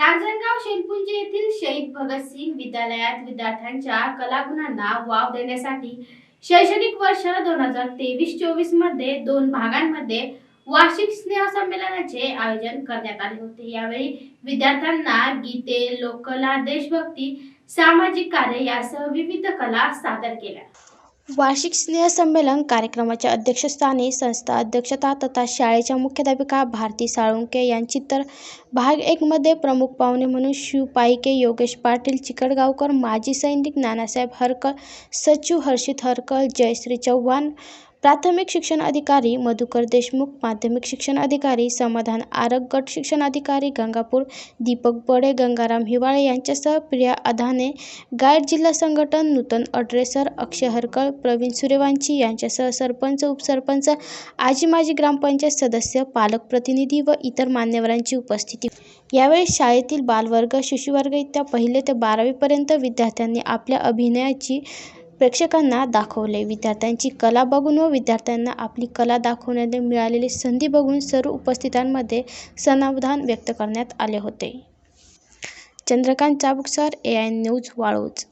रांजणगाव शेलपुंजे येथील शहीद भगतसिंग विद्यालयात विद्यार्थ्यांच्या कलागुणांना वाव देण्यासाठी शैक्षणिक वर्ष दोन हजार तेवीस चोवीसमध्ये दोन भागांमध्ये वार्षिक स्नेहसंमेलनाचे आयोजन करण्यात आले होते. यावेळी विद्यार्थ्यांना गीते लोककला देशभक्ती सामाजिक कार्य यासह विविध कला सादर केल्या. वार्षिक स्नेहसंमेलन कार्यक्रमाच्या अध्यक्षस्थानी संस्था अध्यक्षता तथा शाळेच्या मुख्याध्यापिका भारती साळुंके यांची तर भाग एकमध्ये प्रमुख पाहुणे म्हणून शिव पाईके योगेश पाटील चिकडगावकर माजी सैनिक नानासाहेब हरकळ सचिव हर्षित हरकळ जयश्री चव्हाण प्राथमिक शिक्षण अधिकारी मधुकर देशमुख माध्यमिक शिक्षण अधिकारी समाधान आरग गट शिक्षण अधिकारी गंगापूर दीपक बडे गंगाराम हिवाळे यांच्यासह प्रिया अधाने गाईड जिल्हा संघटन नूतन अड्रेसर अक्षय हरकळ प्रवीण सूर्यवंशी यांच्यासह सरपंच उपसरपंच आजी माजी ग्रामपंचायत सदस्य पालक प्रतिनिधी व इतर मान्यवरांची उपस्थिती. यावेळी शाळेतील बालवर्ग शिशुवर्ग इत्या पहिले ते बारावीपर्यंत विद्यार्थ्यांनी आपल्या अभिनयाची प्रेक्षकांना दाखवले. विद्यार्थ्यांची कला बघून व विद्यार्थ्यांना आपली कला दाखवण्याने मिळालेली संधी बघून सर्व उपस्थितांमध्ये समाधान व्यक्त करण्यात आले होते. Chandrakant Chabuksar A I news Waluj